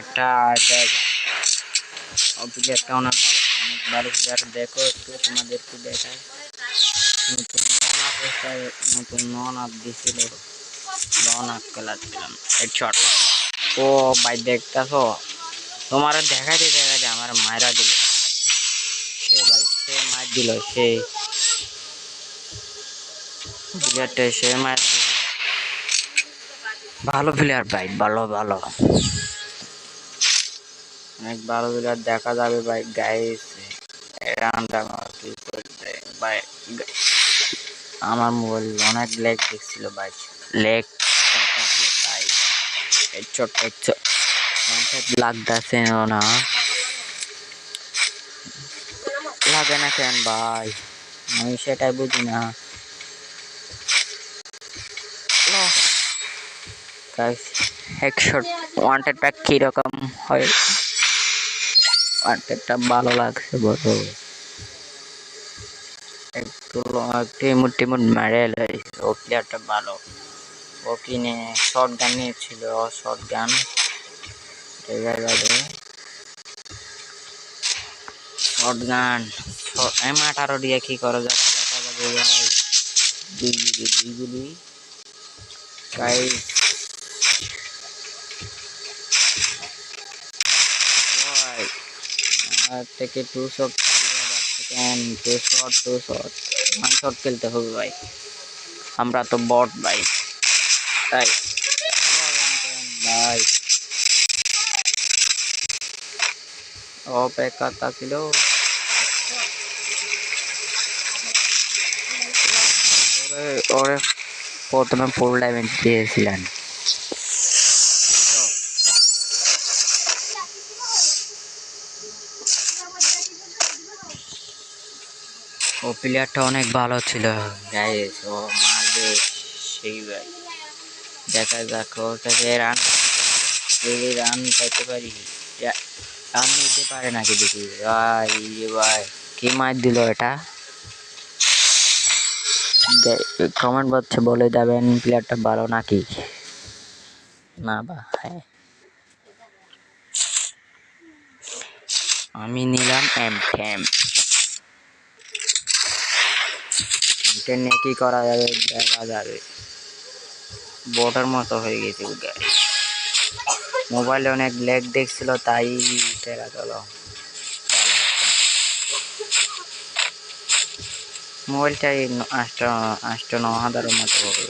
একটা প্লেয়ারটা অনেক ভালো দেখো, একটু তোমাদেরকে দেখায় নতুন নন নতুন নন আপ দিছিল নন আপ খেলাচ্ছিলাম হেডশট ও ভাই দেখতেছো? তোমার দেখাইতে দেখাইতে আমার মায়েরা দিল। সে ভাই, সে মার দিল, সে। প্লেয়ারটা সে মার ভালো প্লেয়ার ভাই, ভালো ভালো। অনেক ভালো প্লেয়ার দেখা যাবে ভাই গাইস ভাই, আমার মোবাইল অনেক লেগ দেখছিল ভাই। লেগ তাই লাগতেছে না। লাগে না কেন ভাই? আমি সেটাই বুঝি না। হয়? ওয়ান্টেডটা ভালো লাগছে বলো একটু ইমুট টিমুট মেরে ও প্লেয়ারটা ভালো। ও কিনে শর্ট গান নিয়েছিল short gun short gun M আঠারো দিয়ে কি করা যাচ্ছে দেখা যাবে দুই গুলি দুই গুলি গাইস আর থেকে two shot second two shot two shot one shot খেলতে হবে ভাই। আমরা তো বট ভাই। তাই। ভাই অপেক্ষা ছিল ওরে ওরে, প্রথমে ফুল ডাইমেন্ড দিয়েছিলেন। ও প্লেয়ারটা অনেক ভালো ছিল। গাইস ও মারবে সেই ভাই। দেখা যাক ওর কাছে রান যদি রান পাইতে পারি রান নিতে পারে নাকি দেখি। ভাই ভাই কি মার দিল এটা? কমেন্ট বক্সে বলে যাবেন প্লেয়ারটা ভালো নাকি? না বা হ্যাঁ। আমি নিলাম এম টেম এটা নিয়ে কি করা যাবে, দেখা যাবে। বোটের মতো হয়ে গেছে মোবাইলে অনেক লেগ দেখছিল, তাই টেরা চলো। মোবাইলটাই আষ্ট আষ্ট ন হাজারের মতো হবে।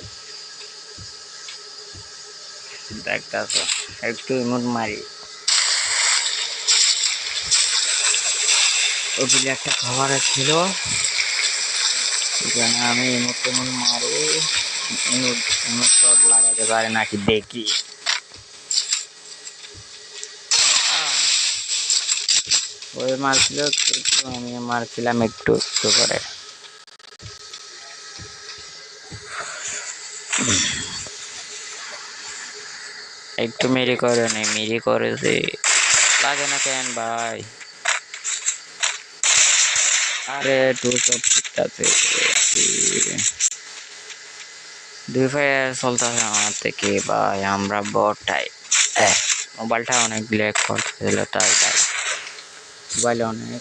দেখতেছ, একটু ইমোট মারি। ও একটা খাবার ছিল। এখানে আমি ইমোট টেমোট মারু। শট লাগাতে পারে নাকি দেখি। ওই মারছিল একটু আমি মারছিলাম একটু একটু করে। একটু মেরি করে নেই মেরি করেছে। লাগে না কেন ভাই? আরে টু সব আছে দুই ফায়ার চলতেছে আমার থেকে, ভাই, আমরা বটাই মোবাইলটা অনেক ব্ল্যাক করতেছিল তাই তাই মোবাইলে অনেক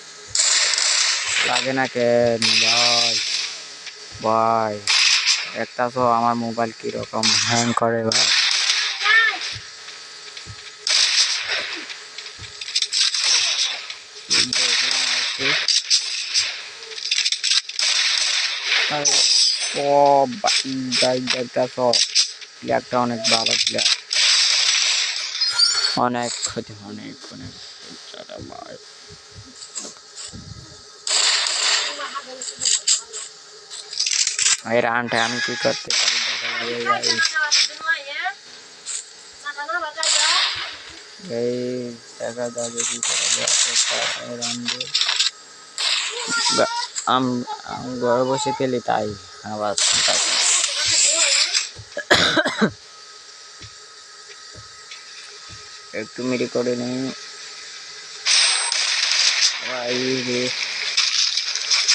লাগে না কেন ভাই ভাই, একটা তো আমার মোবাইল কীরকম হ্যাং করে ভাই। ও গাই দেখতেছ প্লেয়ারটা অনেক ভালো প্লেয়ার অনেক ক্ষতি অনেক অনেক। এই রানটা আমি কি করতে পারি? এই দেখা যাবে কি করা যায় আমি ঘরে বসে খেলি, তাই আবার একটু মিরি করে নি।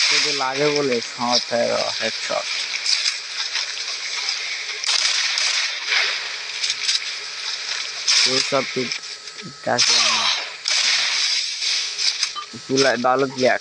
শুধু লাগে বলে হেডশট সব ঠিক আছে। ভালো প্লেয়ার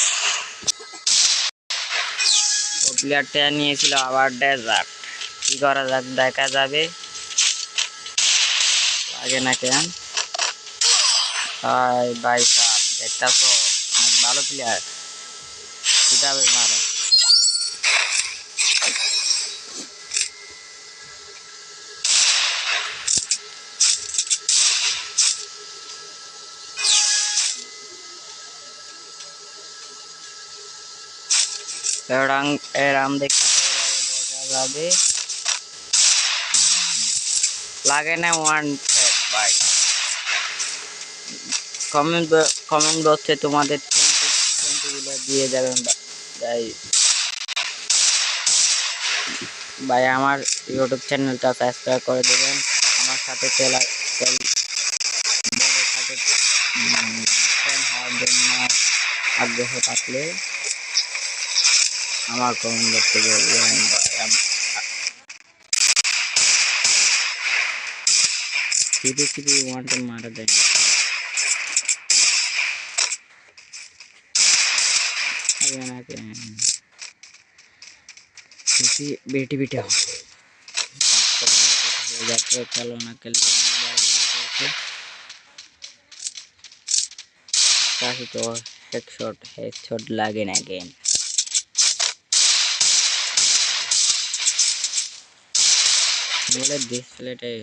প্লেয়ারটা নিয়েছিল আবার ডেজার্ট কি করা যাক, দেখা যাবে। লাগে না কেন? ভাই ভাই সাহ দেখতেছো? ভালো প্লেয়ার কিতাবে মারো এরাম এরাম দেখতে দেখা যাবে। লাগে না ওয়ান ভাই কমেন্ট কমেন্ট বক্সে তোমাদের দিয়ে যাবেন ভাই ভাই, আমার ইউটিউব চ্যানেলটা সাবস্ক্রাইব করে দেবেন, আমার সাথে চলা সাথে ফ্যান হওয়ার জন্য আগ্রহ থাকলে। আমার কমেন্ট করতে বলবেন ভাই আম- সিধে সিধে ওয়ানটা মারা দেয় अरे ना के किसी बेटी बेटा हो जाते चलो ना कल काफी तो हेड शॉट हेड शॉट लागे ना गेम মোবাইলের ডিসপ্লেটাই